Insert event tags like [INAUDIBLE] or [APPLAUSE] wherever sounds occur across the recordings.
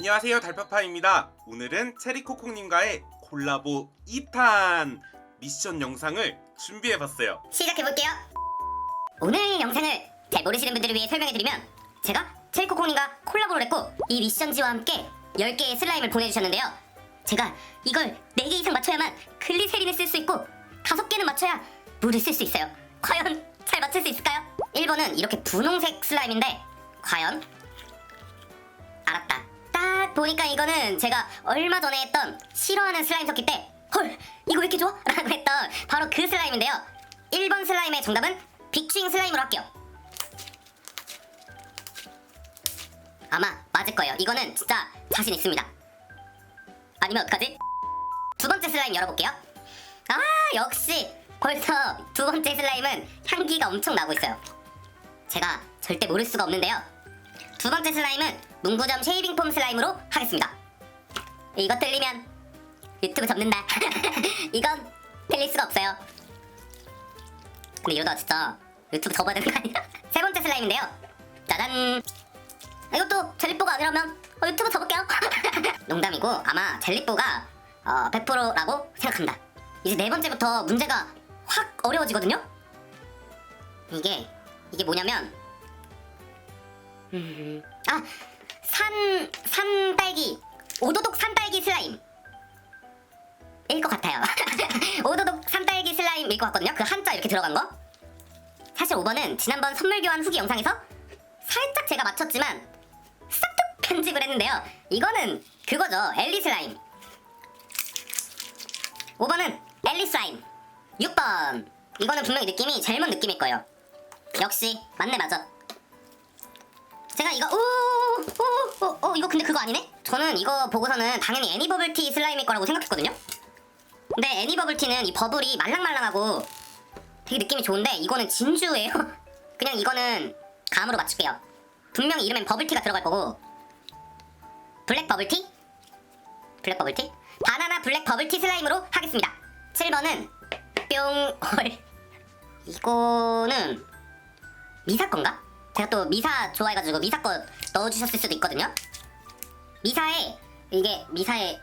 안녕하세요 달파파입니다. 오늘은 체리코콩님과의 콜라보 2탄 미션 영상을 준비해봤어요. 시작해볼게요. 오늘 영상을 잘 모르시는 분들을 위해 설명해드리면 제가 첼코콩님과 콜라보를 했고 이 미션지와 함께 10개의 슬라임을 보내주셨는데요. 제가 이걸 4개 이상 맞춰야만 글리세린을 쓸 수 있고 5개는 맞춰야 물을 쓸 수 있어요. 과연 잘 맞출 수 있을까요? 1번은 이렇게 분홍색 슬라임인데 과연 알았다. 딱 보니까 이거는 제가 얼마 전에 했던 싫어하는 슬라임 섞기 때 헐, 이거 왜 이렇게 좋아? 라고 했던 바로 그 슬라임인데요. 1번 슬라임의 정답은 빅스윙 슬라임으로 할게요. 아마 맞을 거예요. 이거는 진짜 자신 있습니다. 아니면 어떡하지? 두 번째 슬라임 열어볼게요. 아, 역시 벌써 두 번째 슬라임은 향기가 엄청 나고 있어요. 제가 절대 모를 수가 없는데요. 두 번째 슬라임은 문구점 쉐이빙 폼 슬라임으로 하겠습니다. 이거 틀리면 유튜브 접는다. [LAUGHS] 이건 틀릴 수가 없어요. 근데 이러다 진짜 유튜브 접어야 되는 거 아니야? [LAUGHS] 세 번째 슬라임인데요. 짜잔. 이것도 젤리뽀가 아니라면 어, 유튜브 접을게요. [LAUGHS] 농담이고 아마 젤리뽀가 어, 100%라고 생각합니다. 이제 네 번째부터 문제가 확 어려워지거든요. 이게 이게 뭐냐면 음, 아, 산, 산딸기, 오도독 산딸기 슬라임. 일 것 같아요. [LAUGHS] 오도독 산딸기 슬라임일 것 같거든요. 그 한자 이렇게 들어간 거. 사실 5번은 지난번 선물 교환 후기 영상에서 살짝 제가 맞췄지만 싹둑 편집을 했는데요. 이거는 그거죠. 엘리 슬라임. 5번은 엘리 슬라임. 6번. 이거는 분명히 느낌이 젤몬 느낌일 거예요. 역시 맞네 맞아. 제가 이거 오오오 이거 근데 그거 아니네? 저는 이거 보고서는 당연히 애니버블티 슬라임일 거라고 생각했거든요. 근데 애니버블티는 이 버블이 말랑말랑하고 되게 느낌이 좋은데 이거는 진주예요. [LAUGHS] 그냥 이거는 감으로 맞출게요. 분명히 이름엔 버블티가 들어갈 거고 블랙 버블티? 블랙 버블티? 바나나 블랙 버블티 슬라임으로 하겠습니다. 7번은 뿅 [LAUGHS] 헐. 이거는 미사 건가? 제가 또 미사 좋아해가지고 미사 거 넣어주셨을 수도 있거든요. 미사에 이게 미사의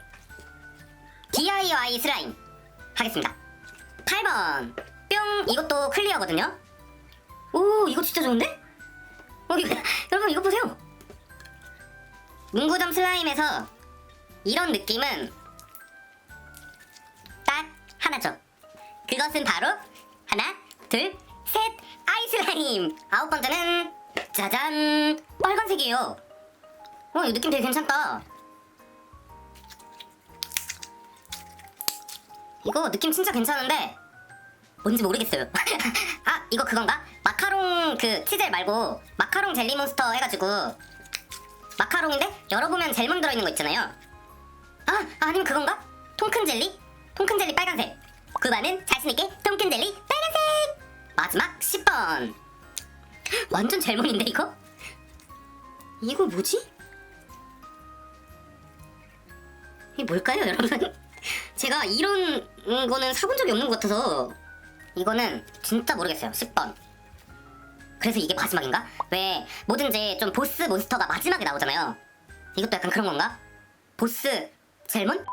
DIY 슬라임 하겠습니다. 8번 뿅 이것도 클리어거든요. 오 이거 진짜 좋은데? 어, 이거, [LAUGHS] 여러분 이거 보세요. 문구점 슬라임에서 이런 느낌은 딱 하나죠. 그것은 바로 하나, 둘, 셋, 아이 슬라임. 아홉 번째는 짜잔 빨간색이에요. 어, 이 느낌 되게 괜찮다. 이거 느낌 진짜 괜찮은데 뭔지 모르겠어요. [LAUGHS] 아 이거 그건가? 마카롱 그 치젤 말고 마카롱 젤리 몬스터 해가지고 마카롱인데 열어보면 젤몬 들어있는 거 있잖아요. 아 아니면 그건가? 통큰 젤리? 통큰 젤리 빨간색. 9번은 자신있게 통큰 젤리 빨간색. 마지막 10번. 완전 젤몬인데 이거? 이거 뭐지? 이게 뭘까요 여러분? [LAUGHS] 제가 이런 거는 사본 적이 없는 것 같아서 이거는 진짜 모르겠어요 10번 그래서 이게 마지막인가? 왜 뭐든지 좀 보스 몬스터가 마지막에 나오잖아요 이것도 약간 그런 건가? 보스 젤몬?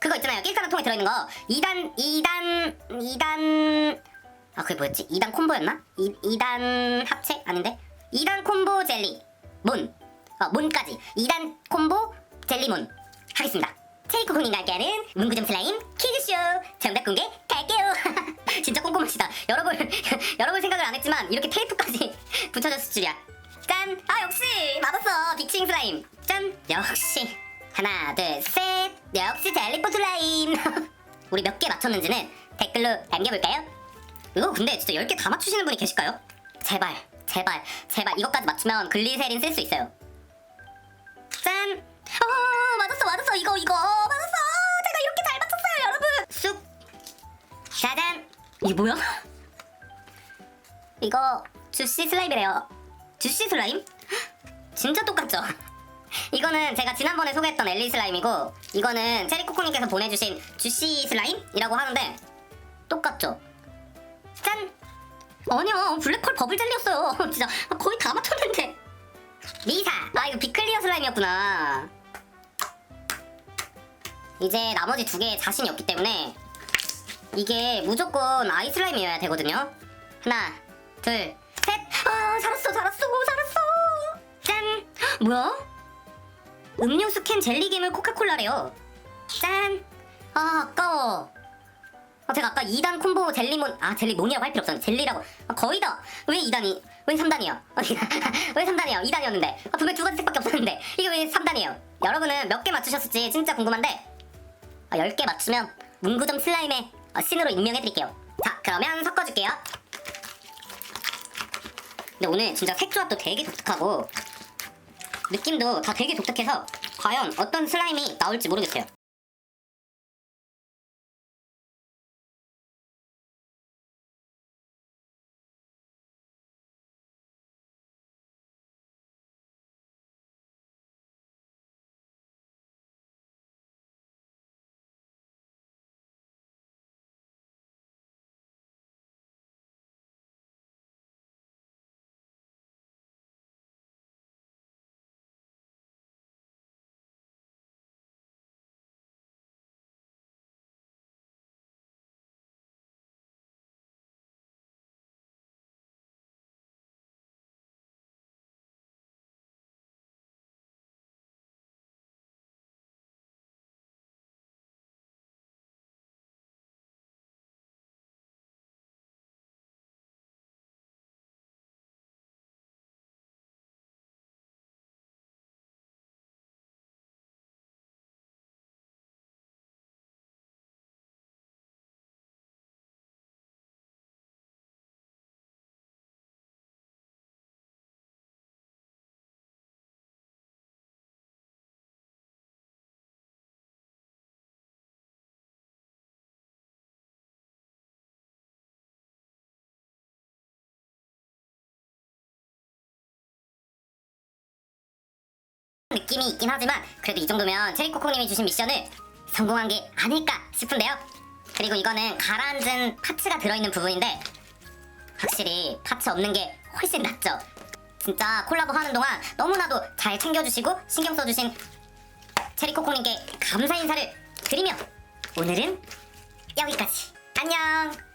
그거 있잖아요 낄까는 통에 들어있는 거 2단 2단 2단 아 그게 뭐였지? 2단 콤보였나? 2, 2단 합체? 아닌데? 2단 콤보 젤리 몬 어, 몬까지 2단 콤보 젤리 몬 하겠습니다 체이코콩님과 함께하는 문구점 슬라임 퀴즈쇼 정답 공개 갈게요 [LAUGHS] 진짜 꼼꼼하시다 열어볼 열어볼 생각을 안 했지만 이렇게 테이프까지 [LAUGHS] 붙여줬을 줄이야 짠! 아 역시 맞았어 빅싱 슬라임 짠! 역시 하나 둘셋 역시 젤리포 슬라임 [LAUGHS] 우리 몇 개 맞췄는지는 댓글로 남겨볼까요? 이거 근데 진짜 10개 다 맞추시는 분이 계실까요? 제발 제발 제발 이것까지 맞추면 글리세린 쓸 수 있어요 짠! 어 맞았어 맞았어 이거 이거 맞았어 제가 이렇게 잘 맞췄어요 여러분 쑥 짜잔 이게 뭐야? 이거 주시 슬라임이래요 주시 슬라임? 진짜 똑같죠? 이거는 제가 지난번에 소개했던 엘리 슬라임이고 이거는 체리코코님께서 보내주신 주시 슬라임이라고 하는데 똑같죠? 짠! 아니야 블랙홀 버블 젤리였어요 [LAUGHS] 진짜 거의 다 맞췄는데 미사 아 이거 비클리어 슬라임이었구나 이제 나머지 두 개에 자신이 없기 때문에 이게 무조건 아이슬라임이어야 되거든요. 하나, 둘, 셋. 아, 살았어, 살았어, 살았어. 짠. [GASPS] 뭐야? 음료수 캔 젤리괴물 코카콜라래요. 짠. 아, 아까워. 아, 제가 아까 2단 콤보 젤리몬 아 젤리몬이라고 할 필요 없었는데 젤리라고. 아, 거의 다. 왜 2단이 왜 3단이야 [LAUGHS] 왜 3단이야 2단이었는데. 아, 분명 두 가지 색밖에 없었는데. 이게 왜 3단이에요? 여러분은 몇 개 맞추셨을지 진짜 궁금한데 아, 10개 맞추면 문구점 슬라임의 어, 신으로 임명해드릴게요. 자 그러면 섞어줄게요. 근데 오늘 진짜 색 조합도 되게 독특하고 느낌도 다 되게 독특해서 과연 어떤 슬라임이 나올지 모르겠어요 느낌이 있긴 하지만 그래도 이 정도면 체리코코님이 주신 미션을 성공한 게 아닐까 싶은데요. 그리고 이거는 가라앉은 파츠가 들어있는 부분인데 확실히 파츠 없는 게 훨씬 낫죠. 진짜 콜라보 하는 동안 너무나도 잘 챙겨주시고 신경 써주신 체리코코님께 감사 인사를 드리며 오늘은 여기까지. 안녕.